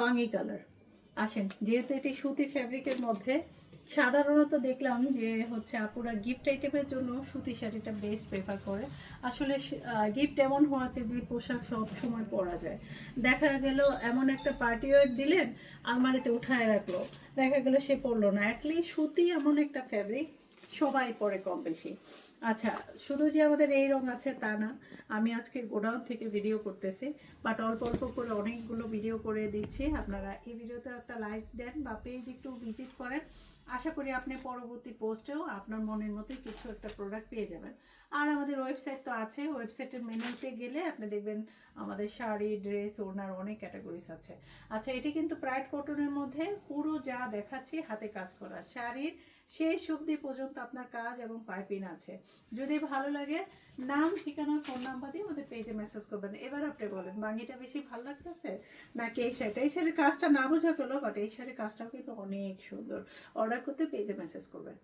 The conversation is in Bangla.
বাঙি কালার। আসেন, যেহেতু এটি সুতি ফ্যাব্রিকের মধ্যে, সাধারণত দেখলাম যে হচ্ছে আপুরা গিফট আইটেমের জন্য সুতি শাড়িটা বেস্ট প্রেফার করে। আসলে গিফট এমন হওয়াছে যে পোশাক সব সময় পরা যায়। দেখা গেল এমন একটা পার্টি ওয়ার দিলেন, আলমারিতে উঠায় রাখল। দেখা গেল সে পরলো না। অ্যাটলিস্ট সুতি এমন একটা ফ্যাব্রিক সবাই পরে কম বেশি। আচ্ছা শুধু যে আমাদের এই রং আছে তা না, আমি আজকে গোডাউন থেকে ভিডিও করতেছি বাট অল্প অল্প করে অনেকগুলো ভিডিও করে দিচ্ছি। আপনারা এই ভিডিওতে একটা লাইক দেন বা পেজ একটু ভিজিট করেন। আশা করি আপনি পরবর্তী পোস্টেও আপনার মনের মতোই কিছু একটা প্রোডাক্ট পেয়ে যাবেন। আর আমাদের ওয়েবসাইট তো আছে ওয়েবসাইটের মেনুতে গেলে আপনি দেখবেন আমাদের শাড়ি ড্রেস ওনার অনেক ক্যাটাগরিজ আছে। আচ্ছা এটি কিন্তু প্রাইড কটনের মধ্যে পুরো যা দেখাচ্ছি হাতে কাজ করা। শাড়ির শেষ অবধি পর্যন্ত আপনার কাজ এবং পাইপিন আছে। যদি ভালো লাগে, নাম, ঠিকানা, ফোন নাম্বার দিয়ে আমাদের পেজে মেসেজ করবেন। এবার আপনি বলেন বাঙিটা বেশি ভালো লাগতেছে? নাকি এই শাড়িটা? এই শাড়ির কাজটা না বোঝা গেলো বাট এই শাড়ির কাজটাও কিন্তু অনেক সুন্দর। অর্ডার করতে পেজে মেসেজ করবেন।